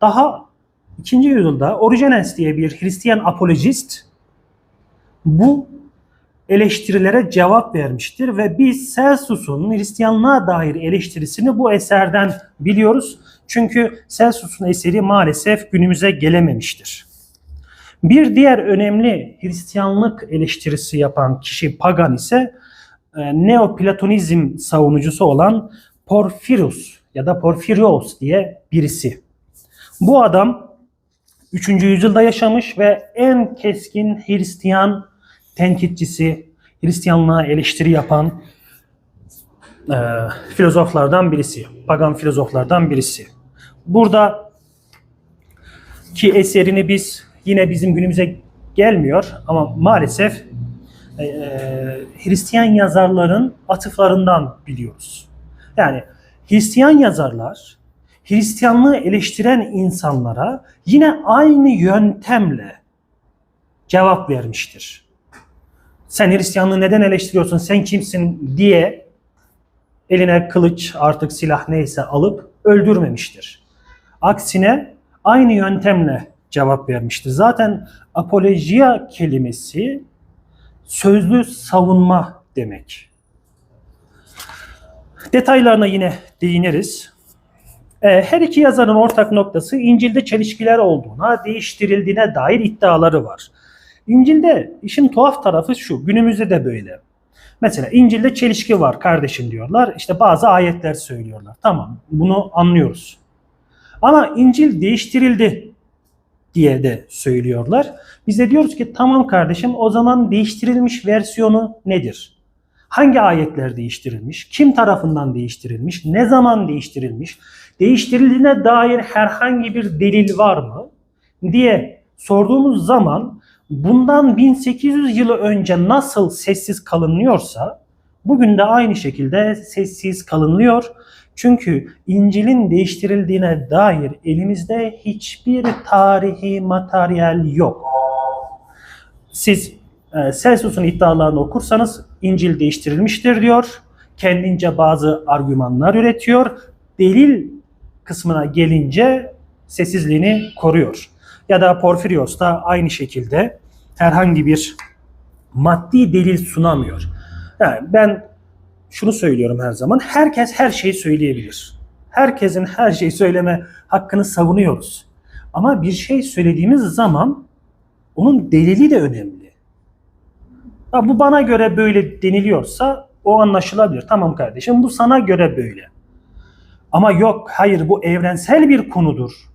Daha 2. yüzyılda Origenes diye bir Hristiyan apolojist bu eleştirilere cevap vermiştir ve biz Celsus'un Hristiyanlığa dair eleştirisini bu eserden biliyoruz. Çünkü Celsus'un eseri maalesef günümüze gelememiştir. Bir diğer önemli Hristiyanlık eleştirisi yapan kişi Pagan ise e, Neoplatonizm savunucusu olan Porphyrios ya da Porphyrios diye birisi. Bu adam 3. yüzyılda yaşamış ve en keskin Hristiyan tenkitçisi, Hristiyanlığa eleştiri yapan e, filozoflardan birisi, pagan filozoflardan birisi. Burada ki eserini biz yine bizim günümüze gelmiyor ama maalesef e, e, Hristiyan yazarların atıflarından biliyoruz. Yani Hristiyan yazarlar Hristiyanlığı eleştiren insanlara yine aynı yöntemle cevap vermiştir. Sen Hristiyanlığı neden eleştiriyorsun, sen kimsin diye eline kılıç artık silah neyse alıp öldürmemiştir. Aksine aynı yöntemle cevap vermiştir. Zaten apolojiya kelimesi sözlü savunma demek. Detaylarına yine değiniriz. Ee, Her iki yazarın ortak noktası İncil'de çelişkiler olduğuna, değiştirildiğine dair iddiaları var. İncil'de işin tuhaf tarafı şu, günümüzde de böyle. Mesela İncil'de çelişki var kardeşim diyorlar. İşte bazı ayetler söylüyorlar. Tamam bunu anlıyoruz. Ama İncil değiştirildi diye de söylüyorlar. Biz de diyoruz ki tamam kardeşim o zaman değiştirilmiş versiyonu nedir? Hangi ayetler değiştirilmiş? Kim tarafından değiştirilmiş? Ne zaman değiştirilmiş? Değiştirildiğine dair herhangi bir delil var mı? diye sorduğumuz zaman bundan 1800 yılı önce nasıl sessiz kalınıyorsa bugün de aynı şekilde sessiz kalınıyor. Çünkü İncil'in değiştirildiğine dair elimizde hiçbir tarihi materyal yok. Siz e, Celsus'un iddialarını okursanız İncil değiştirilmiştir diyor. Kendince bazı argümanlar üretiyor. Delil kısmına gelince sessizliğini koruyor. Ya da Porfirios da aynı şekilde herhangi bir maddi delil sunamıyor. Yani ben şunu söylüyorum her zaman. Herkes her şeyi söyleyebilir. Herkesin her şeyi söyleme hakkını savunuyoruz. Ama bir şey söylediğimiz zaman onun delili de önemli. Ha, bu bana göre böyle deniliyorsa o anlaşılabilir. Tamam kardeşim bu sana göre böyle. Ama yok hayır bu evrensel bir konudur